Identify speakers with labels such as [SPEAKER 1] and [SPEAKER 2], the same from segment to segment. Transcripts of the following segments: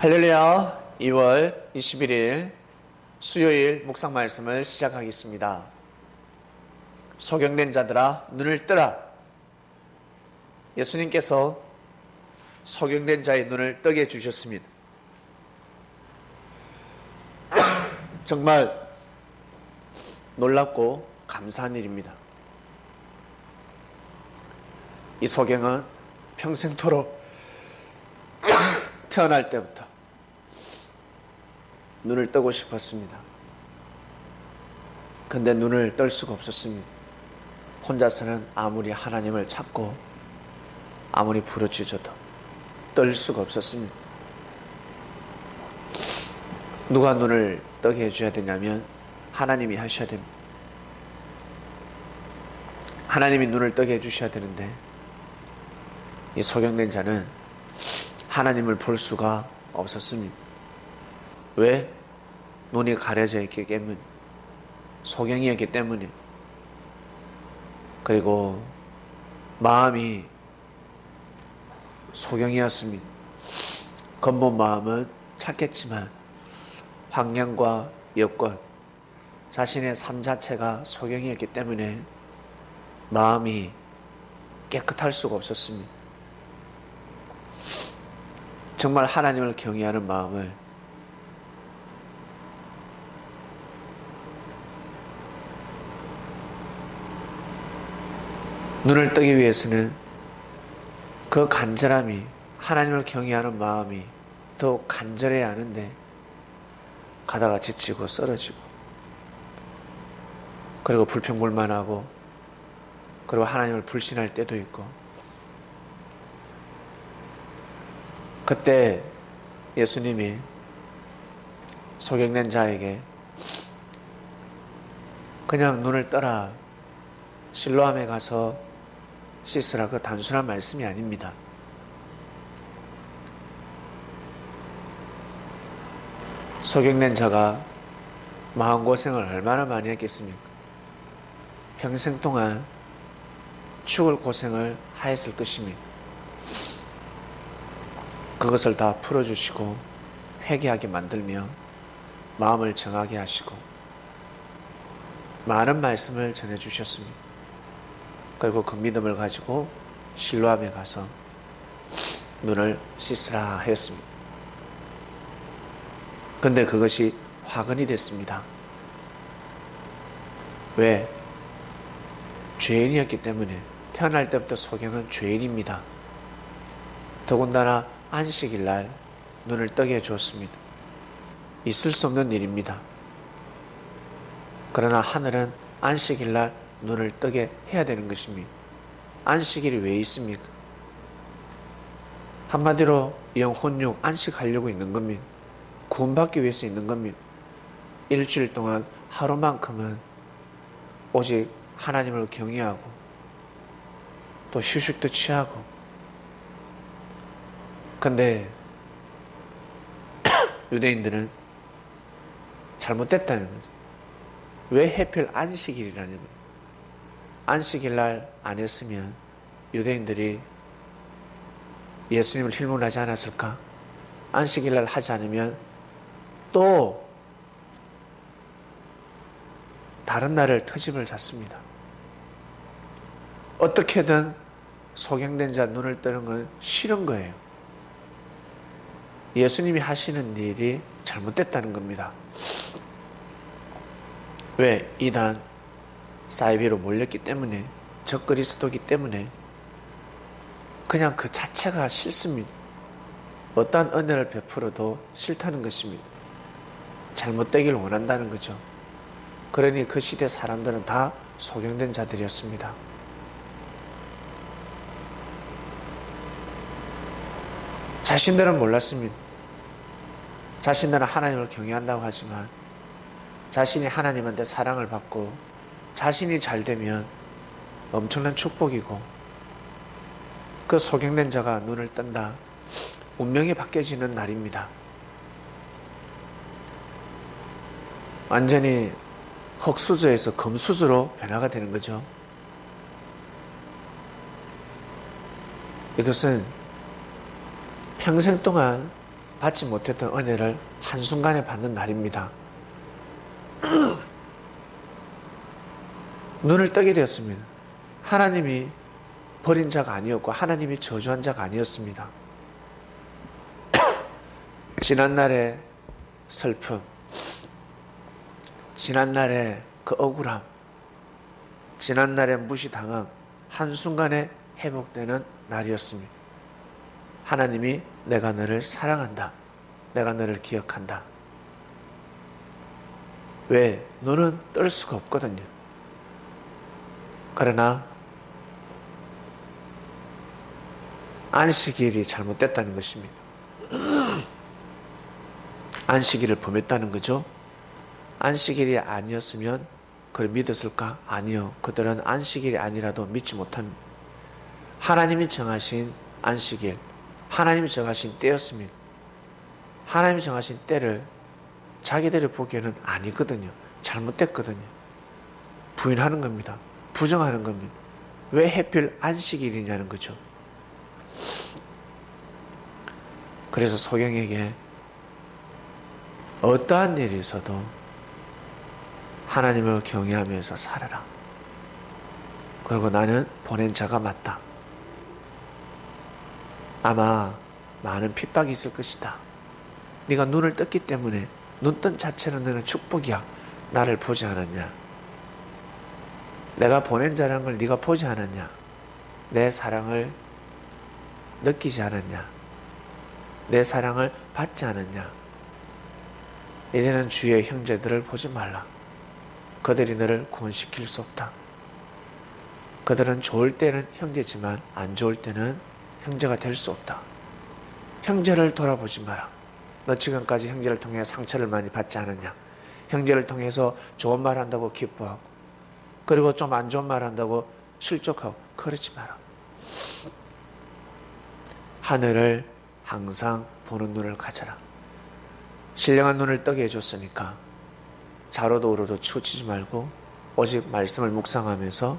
[SPEAKER 1] 할렐루야 2월 21일 수요일 묵상 말씀을 시작하겠습니다. 소경된 자들아 눈을 뜨라 예수님께서 소경된 자의 눈을 뜨게 해주셨습니다. 정말 놀랍고 감사한 일입니다. 이 소경은 평생토록 태어날 때부터 눈을 뜨고 싶었습니다. 근데 눈을 뜰 수가 없었습니다. 혼자서는 아무리 하나님을 찾고 아무리 부르짖어도 뜰 수가 없었습니다. 누가 눈을 뜨게 해줘야 되냐면 하나님이 하셔야 됩니다. 하나님이 눈을 뜨게 해주셔야 되는데 이 소경된 자는 하나님을 볼 수가 없었습니다. 왜? 눈이 가려져 있기 때문, 소경이었기 때문에, 그리고 마음이 소경이었습니다. 겉본 마음은 착했지만 환경과 여건, 자신의 삶 자체가 소경이었기 때문에 마음이 깨끗할 수가 없었습니다. 정말 하나님을 경외하는 마음을 눈을 뜨기 위해서는 그 간절함이 하나님을 경외하는 마음이 더 간절해야 하는데 가다가 지치고 쓰러지고 그리고 불평불만하고 그리고 하나님을 불신할 때도 있고 그때 예수님이 소경된 자에게 그냥 눈을 떠라 실로암에 가서 씻으라 그 단순한 말씀이 아닙니다. 소경된 자가 마음고생을 얼마나 많이 했겠습니까? 평생 동안 죽을 고생을 하였을 것입니다. 그것을 다 풀어주시고 회개하게 만들며 마음을 정하게 하시고 많은 말씀을 전해주셨습니다. 그리고 그 믿음을 가지고 실로암에 가서 눈을 씻으라 하였습니다. 근데 그것이 화근이 됐습니다. 왜? 죄인이었기 때문에 태어날 때부터 소경은 죄인입니다. 더군다나 안식일 날 눈을 뜨게 해주었습니다. 있을 수 없는 일입니다. 그러나 하늘은 안식일 날 눈을 뜨게 해야 되는 것입니다. 안식일이 왜 있습니까? 한마디로 영혼육 안식하려고 있는 겁니다. 구원받기 위해서 있는 겁니다. 일주일 동안 하루만큼은 오직 하나님을 경외하고 또 휴식도 취하고 근데 유대인들은 잘못됐다는 거죠. 왜 해필 안식일이라는 거예요. 안식일 날 안 했으면 유대인들이 예수님을 힐문하지 않았을까? 안식일 날 하지 않으면 또 다른 날을 터집을 잡습니다. 어떻게든 소경된 자 눈을 뜨는 건 싫은 거예요. 예수님이 하시는 일이 잘못됐다는 겁니다. 왜? 이단 사이비로 몰렸기 때문에 적 그리스도기 때문에 그냥 그 자체가 싫습니다. 어떠한 은혜를 베풀어도 싫다는 것입니다. 잘못되길 원한다는 거죠. 그러니 그 시대 사람들은 다 소경된 자들이었습니다. 자신들은 몰랐습니다. 자신들은 하나님을 경외한다고 하지만 자신이 하나님한테 사랑을 받고 자신이 잘 되면 엄청난 축복이고 그 소경된 자가 눈을 뜬다. 운명이 바뀌어지는 날입니다. 완전히 흙수저에서 금수저로 변화가 되는 거죠. 이것은 평생 동안 받지 못했던 은혜를 한순간에 받는 날입니다. 눈을 뜨게 되었습니다. 하나님이 버린 자가 아니었고 하나님이 저주한 자가 아니었습니다. 지난날의 슬픔, 지난날의 그 억울함, 지난날의 무시당함 한순간에 회복되는 날이었습니다. 하나님이 내가 너를 사랑한다. 내가 너를 기억한다. 왜? 너는 뜰 수가 없거든요. 그러나 안식일이 잘못됐다는 것입니다. 안식일을 범했다는 거죠. 안식일이 아니었으면 그를 믿었을까? 아니요. 그들은 안식일이 아니라도 믿지 못합니다. 하나님이 정하신 안식일, 하나님이 정하신 때였습니다. 하나님이 정하신 때를 자기들이 보기에는 아니거든요. 잘못됐거든요. 부인하는 겁니다. 부정하는 겁니다. 왜 해필 안식일이냐는 거죠. 그래서 소경에게 어떠한 일이 있어도 하나님을 경외하면서 살아라. 그리고 나는 보낸 자가 맞다. 아마 많은 핍박이 있을 것이다. 네가 눈을 떴기 때문에 눈 뜬 자체는 너는 축복이야. 나를 보지 않았냐? 내가 보낸 자라는 걸 네가 보지 않았냐? 내 사랑을 느끼지 않았냐? 내 사랑을 받지 않았냐? 이제는 주의 형제들을 보지 말라. 그들이 너를 구원시킬 수 없다. 그들은 좋을 때는 형제지만 안 좋을 때는 형제가 될 수 없다. 형제를 돌아보지 마라. 너 지금까지 형제를 통해 상처를 많이 받지 않았냐? 형제를 통해서 좋은 말 한다고 기뻐하고, 그리고 좀 안 좋은 말 한다고 실족하고, 그러지 마라. 하늘을 항상 보는 눈을 가져라. 신령한 눈을 뜨게 해줬으니까 자로도 우로도 치우치지 말고 오직 말씀을 묵상하면서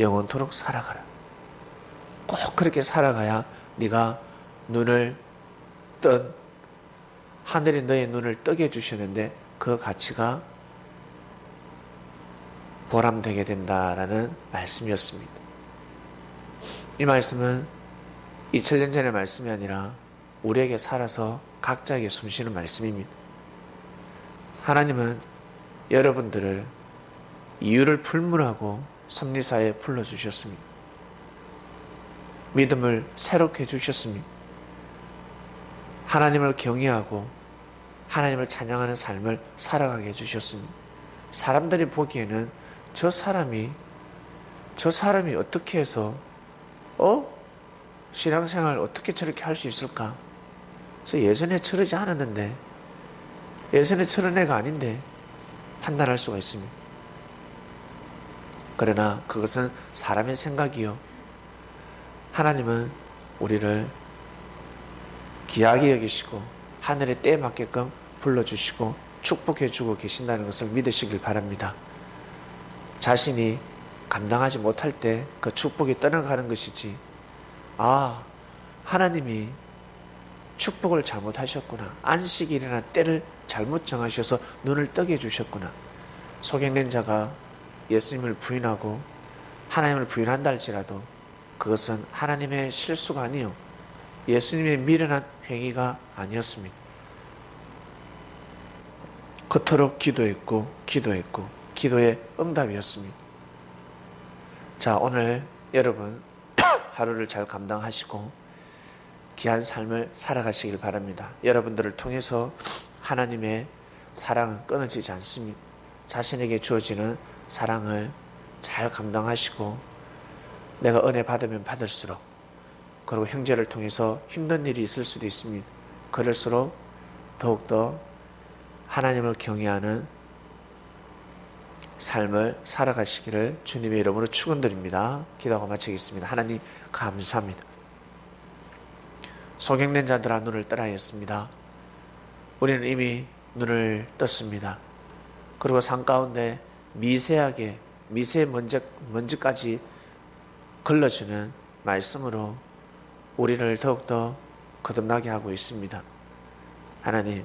[SPEAKER 1] 영원토록 살아가라. 꼭 그렇게 살아가야 네가 눈을 뜬 하늘이 너의 눈을 뜨게 해주셨는데 그 가치가 보람되게 된다라는 말씀이었습니다. 이 말씀은 2000년 전의 말씀이 아니라 우리에게 살아서 각자에게 숨쉬는 말씀입니다. 하나님은 여러분들을 이유를 불문하고 섭리사에 불러주셨습니다. 믿음을 새롭게 해주셨습니다. 하나님을 경외하고 하나님을 찬양하는 삶을 살아가게 해주셨습니다. 사람들이 보기에는 저 사람이 저 사람이 어떻게 해서 어? 신앙생활 어떻게 저렇게 할 수 있을까? 저 예전에 저러지 않았는데 예전에 저런 애가 아닌데 판단할 수가 있습니다. 그러나 그것은 사람의 생각이요. 하나님은 우리를 귀하게 여기시고 하늘의 때에 맞게끔 불러주시고 축복해주고 계신다는 것을 믿으시길 바랍니다. 자신이 감당하지 못할 때 그 축복이 떠나가는 것이지. 아, 하나님이 축복을 잘못하셨구나. 안식일이나 때를 잘못 정하셔서 눈을 뜨게 해주셨구나. 소경된 자가 예수님을 부인하고 하나님을 부인한다 할지라도 그것은 하나님의 실수가 아니요. 예수님의 미련한 행위가 아니었습니다. 그토록 기도했고, 기도했고, 기도의 응답이었습니다. 자, 오늘 여러분 하루를 잘 감당하시고 귀한 삶을 살아가시길 바랍니다. 여러분들을 통해서 하나님의 사랑은 끊어지지 않습니다. 자신에게 주어지는 사랑을 잘 감당하시고 내가 은혜 받으면 받을수록 그리고 형제를 통해서 힘든 일이 있을 수도 있습니다. 그럴수록 더욱더 하나님을 경외하는 삶을 살아가시기를 주님의 이름으로 축원드립니다. 기도하고 마치겠습니다. 하나님 감사합니다. 소경된 자들아 눈을 떠라 했습니다. 우리는 이미 눈을 떴습니다. 그리고 산 가운데 미세하게 미세 먼지, 먼지까지 걸러주는 말씀으로 우리를 더욱더 거듭나게 하고 있습니다. 하나님,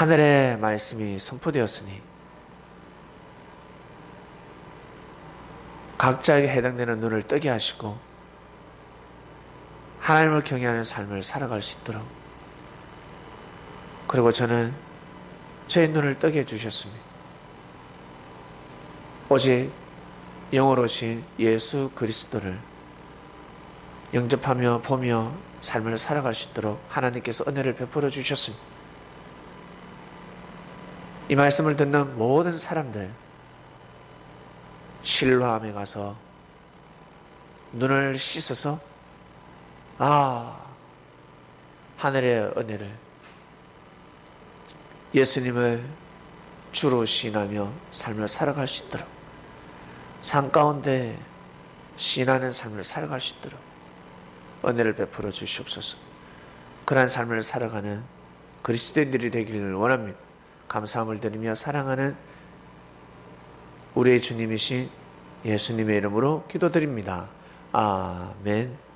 [SPEAKER 1] 하늘의 말씀이 선포되었으니 각자에게 해당되는 눈을 뜨게 하시고 하나님을 경외하는 삶을 살아갈 수 있도록 그리고 저는 제 눈을 뜨게 해주셨습니다. 오직 영어로신 예수 그리스도를 영접하며 보며 삶을 살아갈 수 있도록 하나님께서 은혜를 베풀어 주셨습니다. 이 말씀을 듣는 모든 사람들 실로함에 가서 눈을 씻어서 아 하늘의 은혜를 예수님을 주로 신하며 삶을 살아갈 수 있도록 산 가운데 신하는 삶을 살아갈 수 있도록 은혜를 베풀어 주시옵소서. 그러한 삶을 살아가는 그리스도인들이 되기를 원합니다. 감사함을 드리며 사랑하는 우리의 주님이신 예수님의 이름으로 기도드립니다. 아멘.